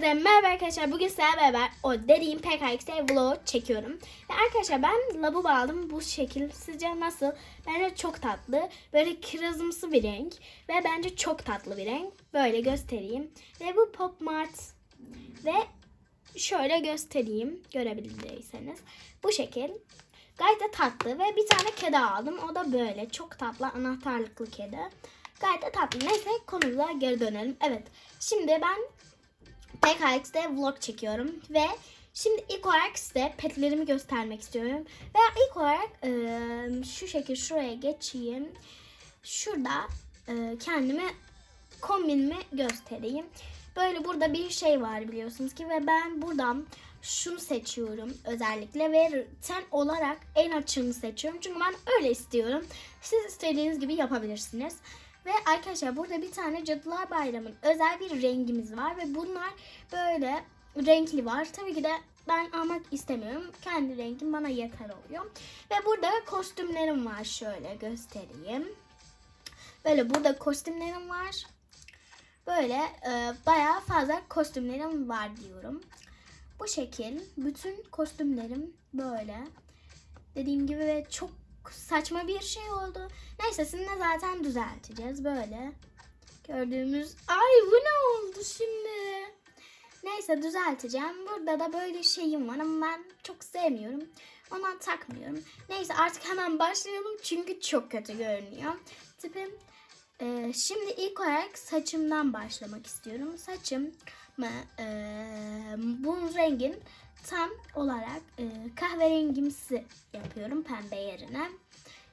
Merhaba arkadaşlar bugün sizlerle beraber o dediğim PKX'de vlog çekiyorum. Ve arkadaşlar ben labubu aldım bu şekil. Sizce nasıl? Bence çok tatlı. Böyle kirazımsı bir renk. Ve bence çok tatlı bir renk. Böyle göstereyim. Ve bu Pop Mart. Ve şöyle göstereyim görebildiyseniz. Bu şekil. Gayet de tatlı ve bir tane kedi aldım. O da böyle çok tatlı anahtarlıklı kedi. Gayet de tatlı. Neyse konumuza geri dönelim. Evet. Şimdi ben PKX'de vlog çekiyorum ve şimdi ilk olarak size petlerimi göstermek istiyorum. Ve ilk olarak e, şu şekil şuraya geçeyim. Şurada e, kendime kombinimi göstereyim. Böyle burada bir şey var biliyorsunuz ki ve ben buradan şunu seçiyorum özellikle ve ten olarak en açığını seçiyorum. Çünkü ben öyle istiyorum. Siz istediğiniz gibi yapabilirsiniz. Ve arkadaşlar burada bir tane Cadılar Bayramı'nın özel bir rengimiz var ve bunlar böyle renkli var. Tabii ki de ben almak istemiyorum. Kendi rengim bana yeter oluyor. Ve burada kostümlerim var. Şöyle göstereyim. Böyle burada kostümlerim var. Böyle e, bayağı fazla kostümlerim var diyorum. Bu şekil bütün kostümlerim böyle. Dediğim gibi ve çok saçma bir şey oldu. Neyse sizinle zaten düzelteceğiz böyle. Gördüğümüz ay bu ne oldu şimdi? Neyse düzelteceğim. Burada da böyle şeyim var ama ben çok sevmiyorum. Ondan takmıyorum. Neyse artık hemen başlayalım çünkü çok kötü görünüyor. Tipim ee, şimdi ilk olarak saçımdan başlamak istiyorum. Saçım e, bu rengin tam olarak e, kahverengimsi yapıyorum pembe yerine.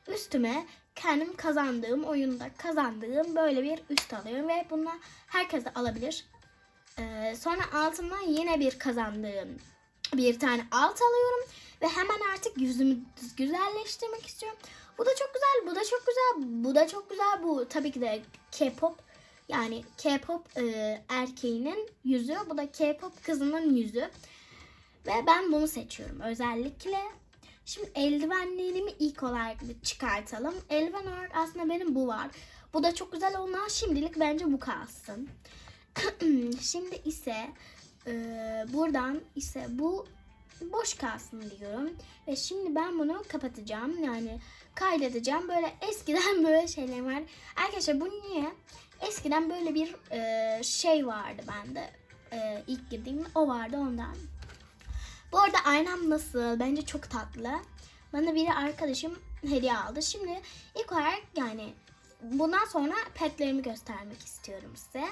Üstüme kendim kazandığım oyunda kazandığım böyle bir üst alıyorum ve bunu herkes de alabilir. Ee, sonra altına yine bir kazandığım bir tane alt alıyorum ve hemen artık yüzümü güzelleştirmek istiyorum. Bu da çok güzel, bu da çok güzel, bu da çok güzel. Bu tabii ki de K-pop yani K-pop e, erkeğinin yüzü, bu da K-pop kızının yüzü. Ve ben bunu seçiyorum özellikle. Şimdi eldivenlerimi ilk olarak bir çıkartalım. Eldiven olarak aslında benim bu var. Bu da çok güzel olan şimdilik bence bu kalsın. Şimdi ise e, buradan ise bu boş kalsın diyorum. Ve şimdi ben bunu kapatacağım. Yani kaydedeceğim. Böyle eskiden böyle şeyler var. Arkadaşlar bu niye? Eskiden böyle bir e, şey vardı bende. E, ilk girdiğimde o vardı ondan. Bu arada aynam nasıl? Bence çok tatlı. Bana biri arkadaşım hediye aldı. Şimdi ilk olarak yani bundan sonra petlerimi göstermek istiyorum size.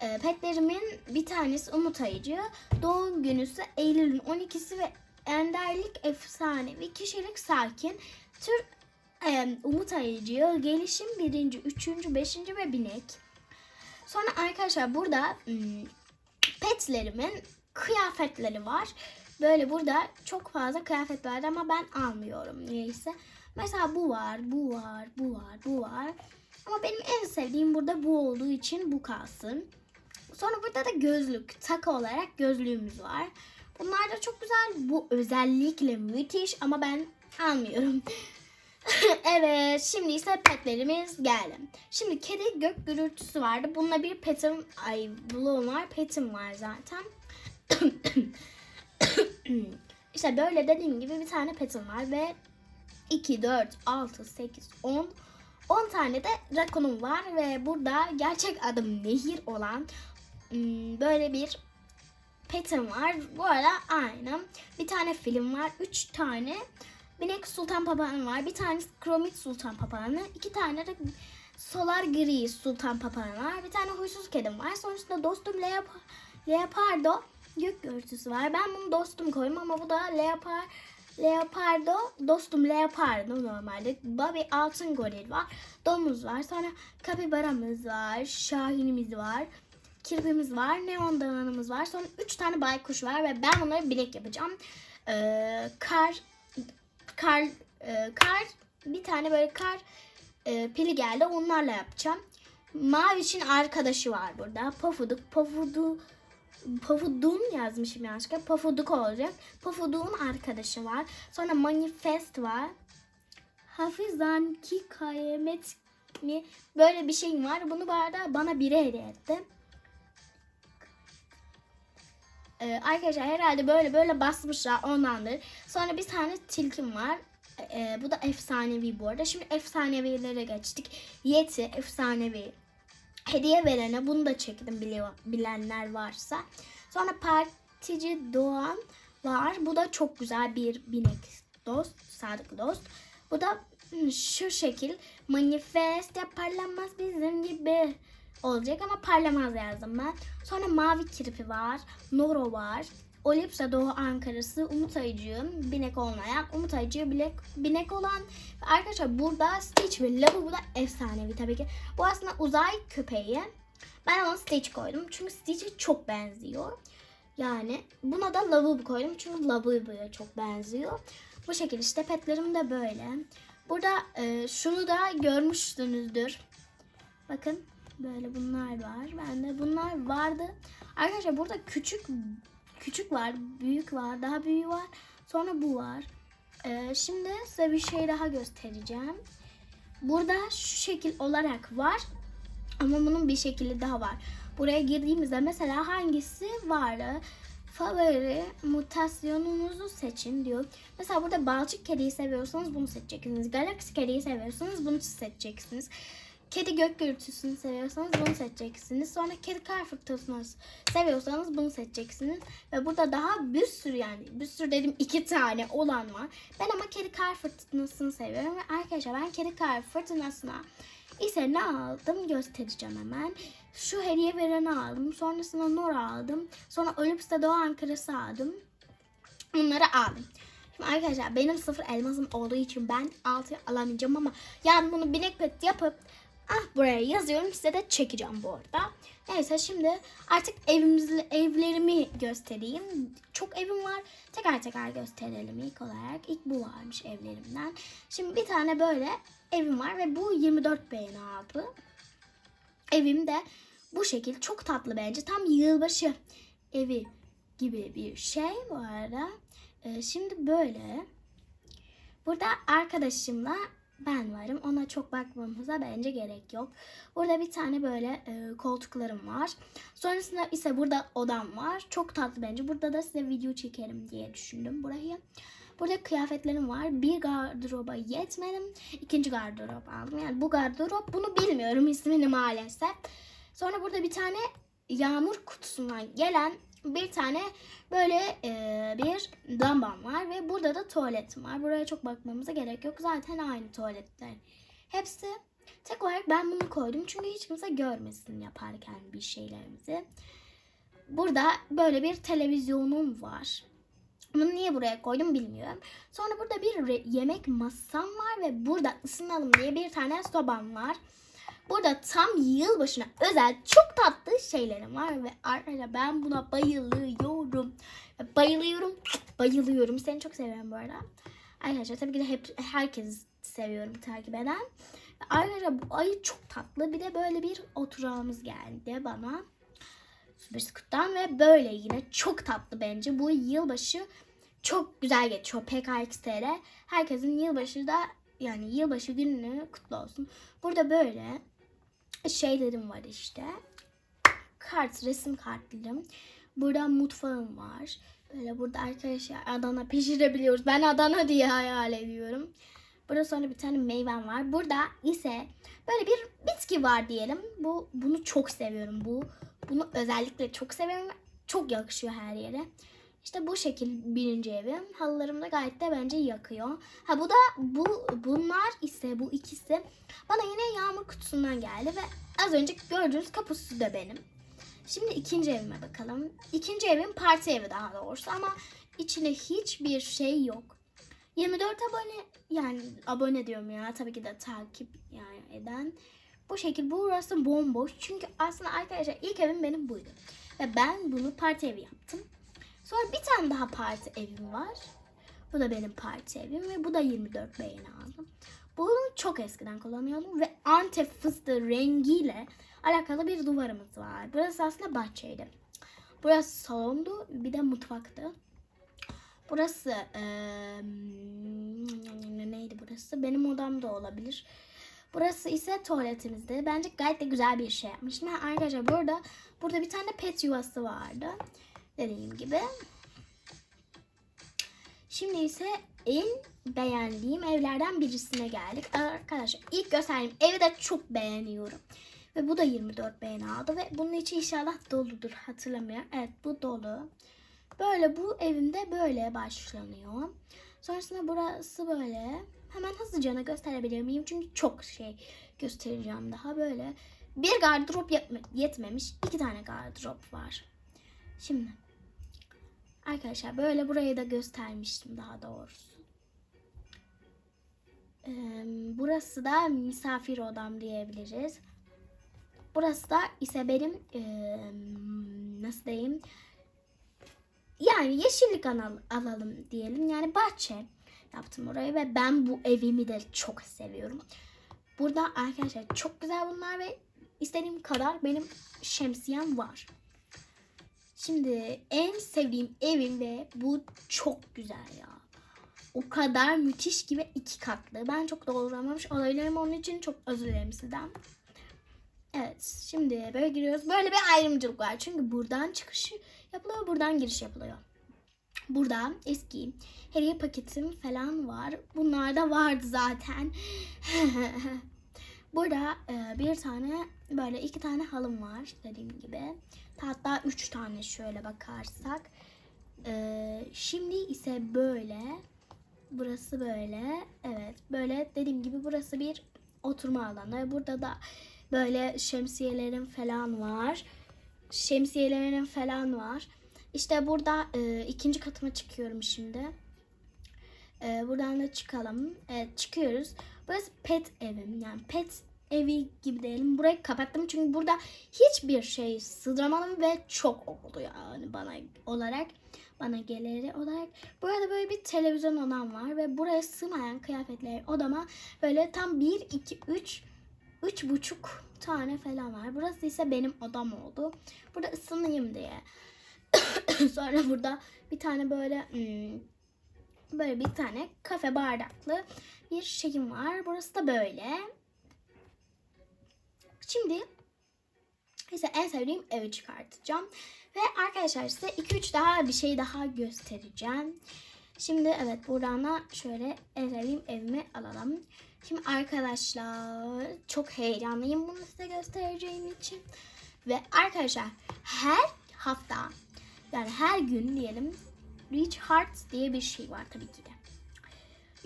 E, petlerimin bir tanesi Umut Ayıcı. Doğum günüsü Eylül'ün 12'si ve enderlik efsanevi kişilik sakin. Tür e, Umut Ayıcı gelişim birinci, üçüncü, beşinci ve binek. Sonra arkadaşlar burada hmm, petlerimin kıyafetleri var. Böyle burada çok fazla kıyafet var ama ben almıyorum niyeyse. Mesela bu var, bu var, bu var, bu var. Ama benim en sevdiğim burada bu olduğu için bu kalsın. Sonra burada da gözlük, takı olarak gözlüğümüz var. Bunlar da çok güzel. Bu özellikle müthiş ama ben almıyorum. evet şimdi ise petlerimiz geldi. Şimdi kedi gök gürültüsü vardı. Bununla bir petim, ay bloğum var. Petim var zaten. işte böyle dediğim gibi bir tane petim var ve 2, 4, 6, 8, 10, 10 tane de rakonum var ve burada gerçek adım Nehir olan hmm, böyle bir petim var. Bu arada aynı. Bir tane film var. 3 tane Binek Sultan Papağanı var. Bir tane Kromit Sultan Papağanı. iki tane de Solar Gri Sultan Papağanı var. Bir tane huysuz kedim var. Sonrasında dostum Leop Leopardo gök gürültüsü var. Ben bunu dostum koydum ama bu da Leopar Leopardo, dostum Leopardo normalde. Bobby altın goril var. Domuz var. Sonra kapibaramız var. Şahinimiz var. Kirpimiz var. Neon dağınımız var. Sonra 3 tane baykuş var ve ben bunları bilek yapacağım. Ee, kar kar e, kar bir tane böyle kar e, pili geldi. Onlarla yapacağım. Maviş'in arkadaşı var burada. Pofuduk. Pofuduk Pofuduk'un yazmışım yanlışlıkla. Pofuduk olacak. Pofuduk'un arkadaşı var. Sonra Manifest var. Hafizan ki kayemet mi? Böyle bir şey var. Bunu bu arada bana biri hediye etti. Ee, arkadaşlar herhalde böyle böyle basmışlar ondandır. Sonra bir tane tilkim var. Ee, bu da efsanevi bu arada. Şimdi efsanevilere geçtik. Yeti efsanevi. Hediye verene bunu da çektim bilenler varsa. Sonra partici Doğan var. Bu da çok güzel bir binek dost, sadık dost. Bu da hmm, şu şekil manifest yaparlanmaz bizim gibi olacak ama parlamaz yazdım ben. Sonra mavi kirpi var, Noro var. Olipsa Doğu Ankara'sı, Umut Ayıcı, binek olmayan, Umut Ayıcı bilek, binek olan. Arkadaşlar burada Stitch ve Lavabo da efsanevi tabii ki. Bu aslında uzay köpeği. Ben ona Stitch koydum çünkü Stitch'e çok benziyor. Yani buna da Lavabo koydum çünkü Lavabo'ya çok benziyor. Bu şekilde işte petlerim de böyle. Burada e, şunu da görmüşsünüzdür. Bakın böyle bunlar var. Bende bunlar vardı. Arkadaşlar burada küçük küçük var, büyük var, daha büyüğü var. Sonra bu var. E, şimdi size bir şey daha göstereceğim. Burada şu şekil olarak var. Ama bunun bir şekli daha var. Buraya girdiğimizde mesela hangisi var? Favori mutasyonunuzu seçin diyor. Mesela burada balçık kediyi seviyorsanız bunu seçeceksiniz. Galaksi kediyi seviyorsanız bunu seçeceksiniz. Kedi gök gürültüsünü seviyorsanız bunu seçeceksiniz. Sonra kedi kar fırtınasını seviyorsanız bunu seçeceksiniz. Ve burada daha bir sürü yani bir sürü dedim iki tane olan var. Ben ama kedi kar fırtınasını seviyorum. Ve arkadaşlar ben kedi kar fırtınasına ise ne aldım göstereceğim hemen. Şu hediye vereni aldım. Sonrasında Nora aldım. Sonra Olympus'ta Doğu Ankara'sı aldım. Bunları aldım. Şimdi arkadaşlar benim sıfır elmasım olduğu için ben altı alamayacağım ama yani bunu bilek pet yapıp ah buraya yazıyorum size de çekeceğim bu arada. Neyse şimdi artık evimizle evlerimi göstereyim. Çok evim var. Teker teker gösterelim ilk olarak. İlk bu varmış evlerimden. Şimdi bir tane böyle evim var ve bu 24 beğeni aldı. Evim de bu şekil çok tatlı bence. Tam yılbaşı evi gibi bir şey bu arada. Ee, şimdi böyle. Burada arkadaşımla ben varım. Ona çok bakmamıza bence gerek yok. Burada bir tane böyle e, koltuklarım var. Sonrasında ise burada odam var. Çok tatlı bence. Burada da size video çekerim diye düşündüm burayı. Burada kıyafetlerim var. Bir gardıroba yetmedim. İkinci gardırop aldım. Yani bu gardırop bunu bilmiyorum ismini maalesef. Sonra burada bir tane yağmur kutusundan gelen bir tane böyle e, bir lambam var ve burada da tuvaletim var. Buraya çok bakmamıza gerek yok. Zaten aynı tuvaletler. Hepsi tek olarak ben bunu koydum çünkü hiç kimse görmesin yaparken bir şeylerimizi. Burada böyle bir televizyonum var. Bunu niye buraya koydum bilmiyorum. Sonra burada bir yemek masam var ve burada ısınalım diye bir tane sobam var. Burada tam yılbaşına özel çok tatlı şeylerim var ve arkadaşlar ben buna bayılıyorum. Bayılıyorum, bayılıyorum. Seni çok seviyorum bu arada. Arkadaşlar tabii ki de hep herkes seviyorum takip eden. Arkadaşlar bu ayı çok tatlı. Bir de böyle bir oturağımız geldi bana. Süper ve böyle yine çok tatlı bence. Bu yılbaşı çok güzel geçiyor PKX'lere. Herkesin yılbaşı da yani yılbaşı gününü kutlu olsun. Burada böyle şeylerim var işte. Kart, resim kartlarım. Burada mutfağım var. Böyle burada arkadaşlar Adana pişirebiliyoruz. Ben Adana diye hayal ediyorum. Burada sonra bir tane meyvem var. Burada ise böyle bir bitki var diyelim. Bu bunu çok seviyorum. Bu bunu özellikle çok seviyorum. Çok yakışıyor her yere. İşte bu şekil birinci evim. Halılarım da gayet de bence yakıyor. Ha bu da bu bunlar ise bu ikisi bana yine yağmur kutusundan geldi ve az önce gördüğünüz kapısı da benim. Şimdi ikinci evime bakalım. İkinci evim parti evi daha doğrusu ama içinde hiçbir şey yok. 24 abone yani abone diyorum ya tabii ki de takip yani eden. Bu şekil burası bomboş. Çünkü aslında arkadaşlar ilk evim benim buydu. Ve ben bunu parti evi yaptım. Sonra bir tane daha parti evim var. Bu da benim parti evim ve bu da 24 beğeni aldım. Bunu çok eskiden kullanıyordum ve Antep fıstığı rengiyle alakalı bir duvarımız var. Burası aslında bahçeydi. Burası salondu bir de mutfaktı. Burası eee, neydi burası? Benim odam da olabilir. Burası ise tuvaletimizdi. Bence gayet de güzel bir şey yapmıştım. Ha, arkadaşlar burada burada bir tane pet yuvası vardı. Dediğim gibi. Şimdi ise en beğendiğim evlerden birisine geldik. Arkadaşlar ilk gösterdiğim evi de çok beğeniyorum. Ve bu da 24 beğeni aldı ve bunun içi inşallah doludur hatırlamıyorum. Evet bu dolu. Böyle bu evimde böyle başlanıyor. Sonrasında burası böyle. Hemen hızlıca gösterebilir miyim? Çünkü çok şey göstereceğim daha böyle. Bir gardırop yetme- yetmemiş. iki tane gardırop var. Şimdi arkadaşlar böyle burayı da göstermiştim daha doğrusu. Burası da misafir odam diyebiliriz. Burası da ise benim nasıl diyeyim yani yeşillik al- alalım diyelim. Yani bahçe yaptım orayı ve ben bu evimi de çok seviyorum. Burada arkadaşlar çok güzel bunlar ve istediğim kadar benim şemsiyem var. Şimdi en sevdiğim evim ve bu çok güzel ya. O kadar müthiş gibi iki katlı. Ben çok dolduramamış olabilirim onun için çok özür dilerim sizden. Evet şimdi böyle giriyoruz. Böyle bir ayrımcılık var. Çünkü buradan çıkış yapılıyor buradan giriş yapılıyor. Burada eski hediye paketim falan var. Bunlar da vardı zaten. Burada e, bir tane böyle iki tane halım var dediğim gibi. Hatta üç tane şöyle bakarsak. E, şimdi ise böyle. Burası böyle. Evet böyle dediğim gibi burası bir oturma alanı. Burada da böyle şemsiyelerim falan var. Şemsiyelerim falan var. İşte burada e, ikinci katıma çıkıyorum şimdi. E, buradan da çıkalım. Evet çıkıyoruz. Burası pet evim. Yani pet evi gibi diyelim. Burayı kapattım çünkü burada hiçbir şey sığdıramadım ve çok oldu yani bana olarak. Bana geleri olarak. Burada böyle bir televizyon odam var ve buraya sığmayan kıyafetler odama böyle tam 1, 2, 3, üç buçuk tane falan var. Burası ise benim odam oldu. Burada ısınayım diye. Sonra burada bir tane böyle hmm, böyle bir tane kafe bardaklı bir şeyim var. Burası da böyle. Şimdi ise en sevdiğim evi çıkartacağım. Ve arkadaşlar size 2-3 daha bir şey daha göstereceğim. Şimdi evet buradan da şöyle en sevdiğim evimi alalım. Şimdi arkadaşlar çok heyecanlıyım bunu size göstereceğim için. Ve arkadaşlar her hafta yani her gün diyelim Rich Hearts diye bir şey var tabii ki de.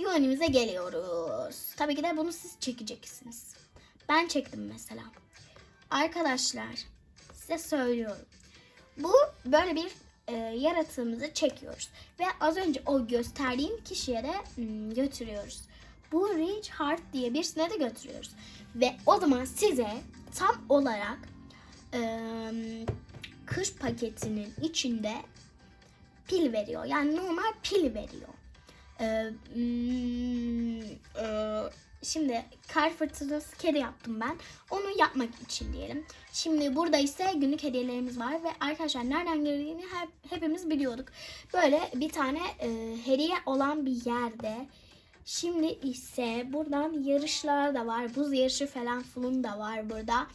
Yuvanimize geliyoruz. Tabii ki de bunu siz çekeceksiniz. Ben çektim mesela. Arkadaşlar size söylüyorum. Bu böyle bir e, yaratığımızı çekiyoruz. Ve az önce o gösterdiğim kişiye de hmm, götürüyoruz. Bu Rich Heart diye birisine de götürüyoruz. Ve o zaman size tam olarak e, kış paketinin içinde pil veriyor. Yani normal pil veriyor. Ee, hmm, e, şimdi kar fırtınası kedi yaptım ben. Onu yapmak için diyelim. Şimdi burada ise günlük hediyelerimiz var ve arkadaşlar nereden geldiğini hep, hepimiz biliyorduk. Böyle bir tane e, hediye olan bir yerde. Şimdi ise buradan yarışlar da var. Buz yarışı falan fulun da var burada.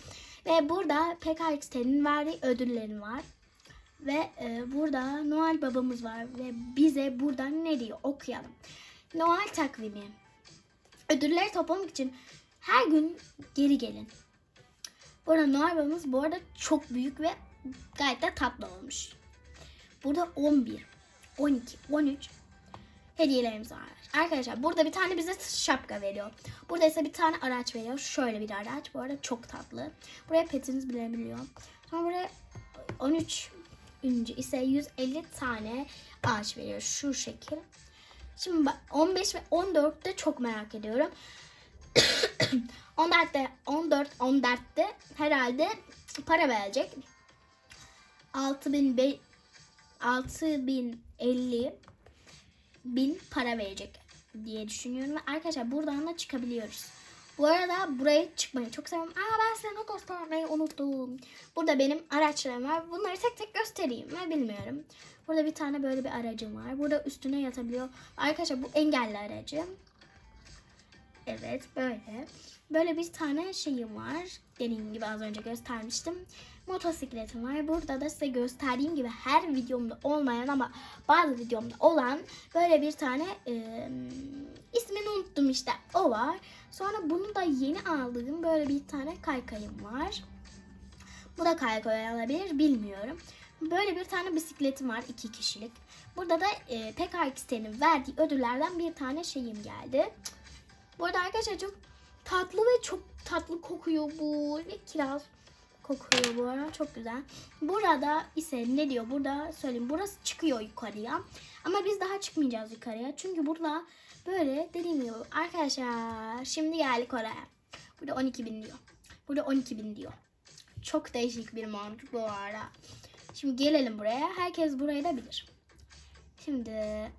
Ve burada PKX'nin verdiği ödüllerin var. Ve e, burada Noel babamız var ve bize buradan ne diyor okuyalım. Noel takvimi. Ödülleri toplamak için her gün geri gelin. Burada Noel babamız bu arada çok büyük ve gayet de tatlı olmuş. Burada 11, 12, 13 hediyelerimiz var. Arkadaşlar burada bir tane bize şapka veriyor. Burada ise bir tane araç veriyor. Şöyle bir araç. Bu arada çok tatlı. Buraya petiniz bilebiliyor. Sonra buraya 13 ünlü ise 150 tane ağaç veriyor. Şu şekil. Şimdi bak 15 ve 14'te çok merak ediyorum. 14'te 14 14'te herhalde para verecek. 6000 be- 6050 bin para verecek diye düşünüyorum. Arkadaşlar buradan da çıkabiliyoruz. Bu arada buraya çıkmayı çok seviyorum. Aa ben size not göstermeyi unuttum. Burada benim araçlarım var. Bunları tek tek göstereyim mi bilmiyorum. Burada bir tane böyle bir aracım var. Burada üstüne yatabiliyor. Arkadaşlar bu engelli aracım. Evet böyle. Böyle bir tane şeyim var. Dediğim gibi az önce göstermiştim. motosikletim var. Burada da size gösterdiğim gibi her videomda olmayan ama bazı videomda olan böyle bir tane e, ismini unuttum işte o var. Sonra bunu da yeni aldığım böyle bir tane kaykayım var. Bu da kaykay olabilir bilmiyorum. Böyle bir tane bisikletim var iki kişilik. Burada da e, PKX'nin verdiği ödüllerden bir tane şeyim geldi. Burada arkadaşlar çok tatlı ve çok tatlı kokuyor bu. Ve kiraz kokuyor bu arada. Çok güzel. Burada ise ne diyor? Burada söyleyeyim. Burası çıkıyor yukarıya. Ama biz daha çıkmayacağız yukarıya. Çünkü burada böyle dediğim gibi arkadaşlar şimdi geldik oraya. Burada 12 bin diyor. Burada 12 bin diyor. Çok değişik bir mantık bu arada. Şimdi gelelim buraya. Herkes burayı da bilir. Şimdi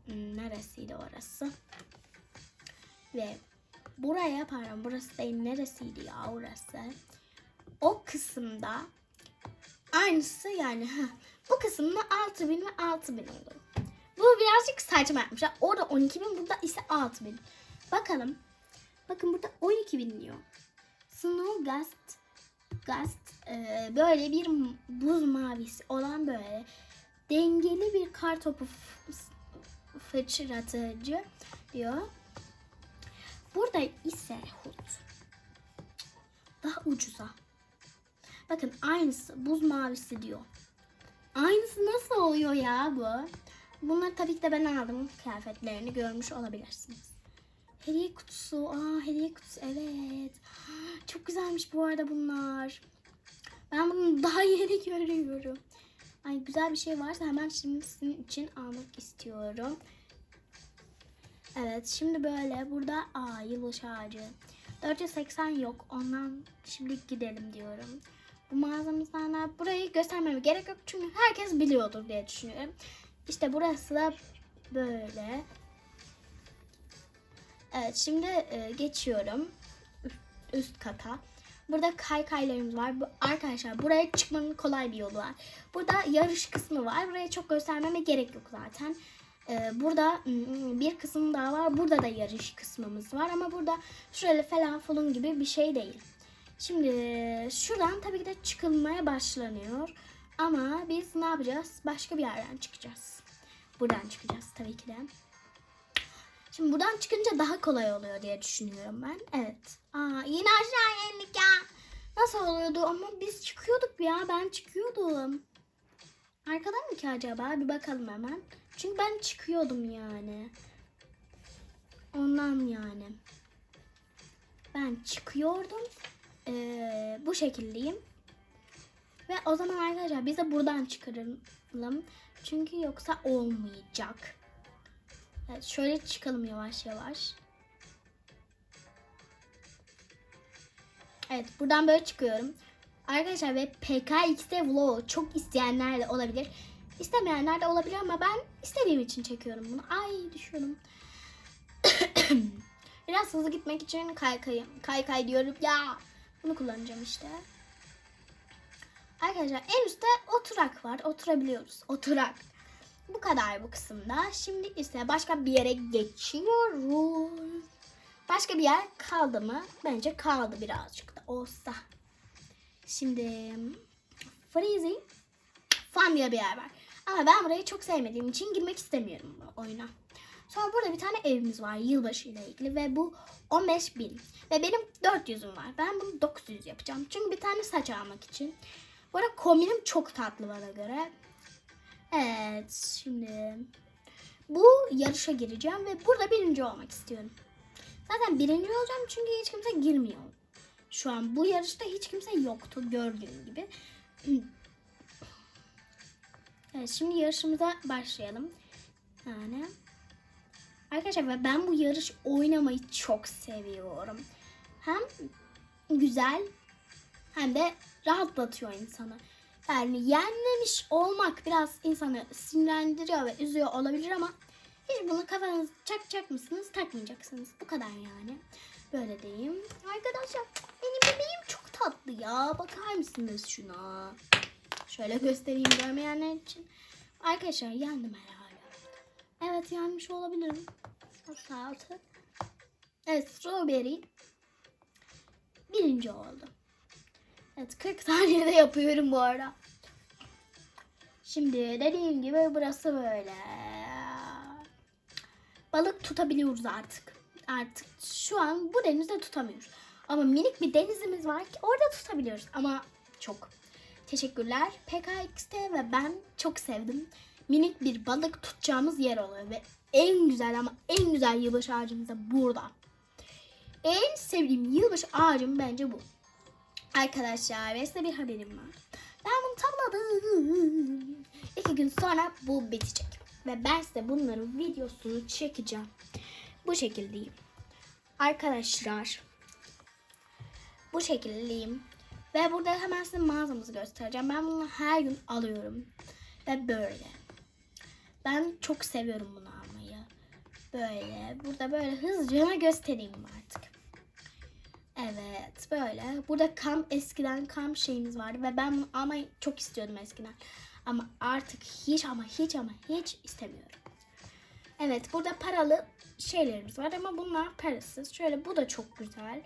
hmm, neresiydi orası? Ve buraya pardon burası değil neresiydi ya orası? O kısımda aynısı yani bu kısımda 6000 ve 6000 oldu. Bu birazcık saçma yapmışlar. Orada 12 bin burada ise 6000. Bakalım. Bakın burada 12 bin diyor. Snowgust Gust e, böyle bir buz mavisi olan böyle dengeli bir kar topu fıçratıcı diyor. Burada ise hut daha ucuza. Bakın aynısı buz mavisi diyor. Aynısı nasıl oluyor ya bu? Bunları tabii ki de ben aldım. Kıyafetlerini görmüş olabilirsiniz. Hediye kutusu. Aa hediye kutusu evet. Çok güzelmiş bu arada bunlar. Ben bunu daha yeni görüyorum. Ay güzel bir şey varsa hemen şimdi sizin için almak istiyorum. Evet şimdi böyle burada aa yılbaşı ağacı. 480 yok ondan şimdi gidelim diyorum. Bu malzemeler burayı göstermeme gerek yok çünkü herkes biliyordur diye düşünüyorum. İşte burası da böyle. Evet şimdi e, geçiyorum üst, kata. Burada kaykaylarımız var. Bu, arkadaşlar buraya çıkmanın kolay bir yolu var. Burada yarış kısmı var. Buraya çok göstermeme gerek yok zaten. Ee, burada mm, bir kısım daha var. Burada da yarış kısmımız var ama burada şöyle falan fulun gibi bir şey değil. Şimdi şuradan tabii ki de çıkılmaya başlanıyor. Ama biz ne yapacağız? Başka bir yerden çıkacağız. Buradan çıkacağız tabii ki de. Şimdi buradan çıkınca daha kolay oluyor diye düşünüyorum ben. Evet. Aa yine aşağı indik ya. Nasıl oluyordu ama biz çıkıyorduk ya. Ben çıkıyordum. Arkada mı ki acaba? Bir bakalım hemen. Çünkü ben çıkıyordum yani. Ondan yani. Ben çıkıyordum. Ee, bu şekildeyim. Ve o zaman arkadaşlar biz de buradan çıkaralım. Çünkü yoksa olmayacak. Evet şöyle çıkalım yavaş yavaş. Evet buradan böyle çıkıyorum. Arkadaşlar ve PKX'de vlog çok isteyenler de olabilir. İstemeyenler de olabilir ama ben istediğim için çekiyorum bunu. Ay düşüyorum. Biraz hızlı gitmek için kaykay, kaykay diyorum ya. Bunu kullanacağım işte. Arkadaşlar en üstte oturak var. Oturabiliyoruz. Oturak. Bu kadar bu kısımda. Şimdi ise başka bir yere geçiyoruz. Başka bir yer kaldı mı? Bence kaldı birazcık da olsa. Şimdi Freezy Fun diye bir yer var. Ama ben burayı çok sevmediğim için girmek istemiyorum bu oyuna. Sonra burada bir tane evimiz var yılbaşı ile ilgili ve bu 15 bin. Ve benim 400'üm var. Ben bunu 900 yapacağım. Çünkü bir tane saç almak için. Bu arada kombinim çok tatlı bana göre. Evet şimdi bu yarışa gireceğim ve burada birinci olmak istiyorum. Zaten birinci olacağım çünkü hiç kimse girmiyor. Şu an bu yarışta hiç kimse yoktu gördüğün gibi. Evet şimdi yarışımıza başlayalım. Yani arkadaşlar ben bu yarış oynamayı çok seviyorum. Hem güzel hem de rahatlatıyor insanı. Yani yenmemiş olmak biraz insanı sinirlendiriyor ve üzüyor olabilir ama hiç bunu kafanız çakacak mısınız? Takmayacaksınız. Bu kadar yani. Böyle diyeyim. Arkadaşlar benim bebeğim çok tatlı ya. Bakar mısınız şuna? Şöyle göstereyim görmeyenler için. Arkadaşlar yendim herhalde. Evet yenmiş olabilirim. Nasıl altı? Evet strawberry birinci oldu. Evet 40 saniyede yapıyorum bu arada. Şimdi dediğim gibi burası böyle. Balık tutabiliyoruz artık. Artık şu an bu denizde tutamıyoruz. Ama minik bir denizimiz var ki orada tutabiliyoruz. Ama çok. Teşekkürler. PKX'te ve ben çok sevdim. Minik bir balık tutacağımız yer oluyor ve en güzel ama en güzel yılbaşı ağacımız da burada. En sevdiğim yılbaşı ağacım bence bu. Arkadaşlar ve size bir haberim var. Ben bunu tamamladım. İki gün sonra bu bitecek. Ve ben size bunların videosunu çekeceğim. Bu şekildeyim. Arkadaşlar. Bu şekildeyim. Ve burada hemen size mağazamızı göstereceğim. Ben bunu her gün alıyorum. Ve böyle. Ben çok seviyorum bunu almayı. Böyle. Burada böyle hızlıca göstereyim artık. Evet böyle. Burada kam eskiden kam şeyimiz vardı ve ben bunu almayı çok istiyordum eskiden. Ama artık hiç ama hiç ama hiç istemiyorum. Evet burada paralı şeylerimiz var ama bunlar parasız. Şöyle bu da çok güzel.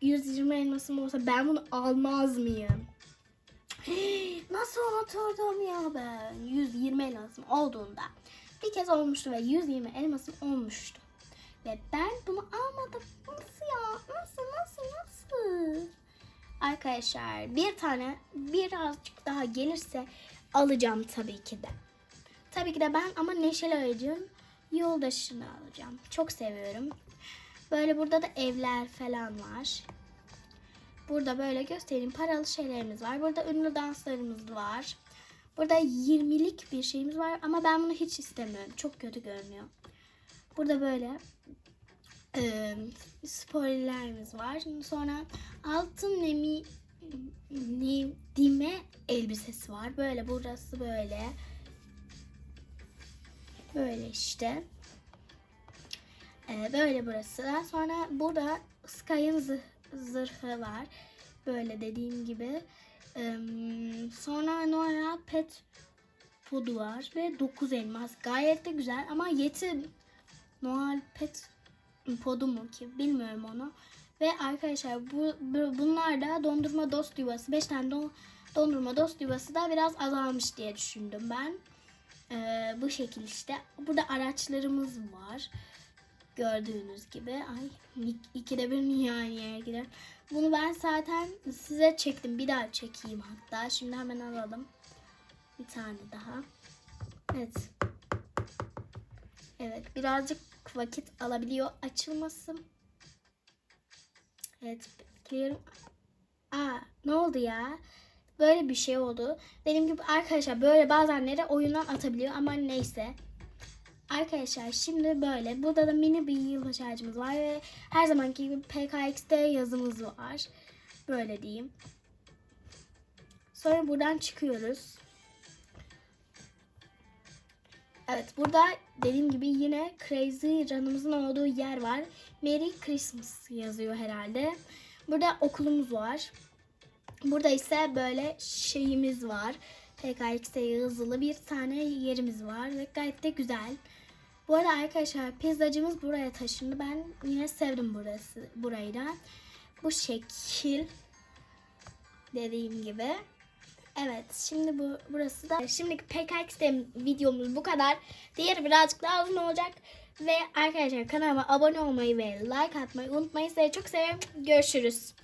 120 elmasım olsa ben bunu almaz mıyım? Nasıl unuturdum ya ben? 120 elmasım olduğunda. Bir kez olmuştu ve 120 elmasım olmuştu. Ve ben bunu almadım. Nasıl ya? Nasıl nasıl nasıl? Arkadaşlar bir tane birazcık daha gelirse alacağım tabii ki de. Tabii ki de ben ama Neşeli Ağacı'nın yoldaşını alacağım. Çok seviyorum. Böyle burada da evler falan var. Burada böyle göstereyim paralı şeylerimiz var. Burada ünlü danslarımız var. Burada 20'lik bir şeyimiz var ama ben bunu hiç istemiyorum. Çok kötü görünüyor. Burada böyle e, spoilerlerimiz var. Sonra altın nemi nedime elbisesi var. Böyle burası böyle. Böyle işte. E, böyle burası da. Sonra burada Sky'ın zı- zırhı var. Böyle dediğim gibi. E, sonra Noah Pet Food'u var ve 9 elmas. Gayet de güzel ama Yeti Noel Pet podu mu ki bilmiyorum onu. Ve arkadaşlar bu, bu- bunlar da dondurma dost yuvası. 5 tane don- dondurma dost yuvası da biraz azalmış diye düşündüm ben. Ee, bu şekil işte. Burada araçlarımız var. Gördüğünüz gibi. Ay ik- ikide bir nihayeye gider. Bunu ben zaten size çektim. Bir daha çekeyim hatta. Şimdi hemen alalım. Bir tane daha. Evet. Evet birazcık vakit alabiliyor açılması. Evet bekliyorum. Aa ne oldu ya? Böyle bir şey oldu. Dediğim gibi arkadaşlar böyle bazenleri oyundan atabiliyor ama neyse. Arkadaşlar şimdi böyle. Burada da mini bir yılbaşı ağacımız var ve her zamanki gibi PKX'de yazımız var. Böyle diyeyim. Sonra buradan çıkıyoruz. Evet burada dediğim gibi yine Crazy Run'ımızın olduğu yer var. Merry Christmas yazıyor herhalde. Burada okulumuz var. Burada ise böyle şeyimiz var. PKX'de yazılı bir tane yerimiz var ve gayet de güzel. Bu arada arkadaşlar pizzacımız buraya taşındı. Ben yine sevdim burası burayı da. Bu şekil dediğim gibi. Evet şimdi bu burası da şimdiki PKX'de videomuz bu kadar. Diğeri birazcık daha uzun olacak. Ve arkadaşlar kanalıma abone olmayı ve like atmayı unutmayın. Sizi çok seviyorum. Görüşürüz.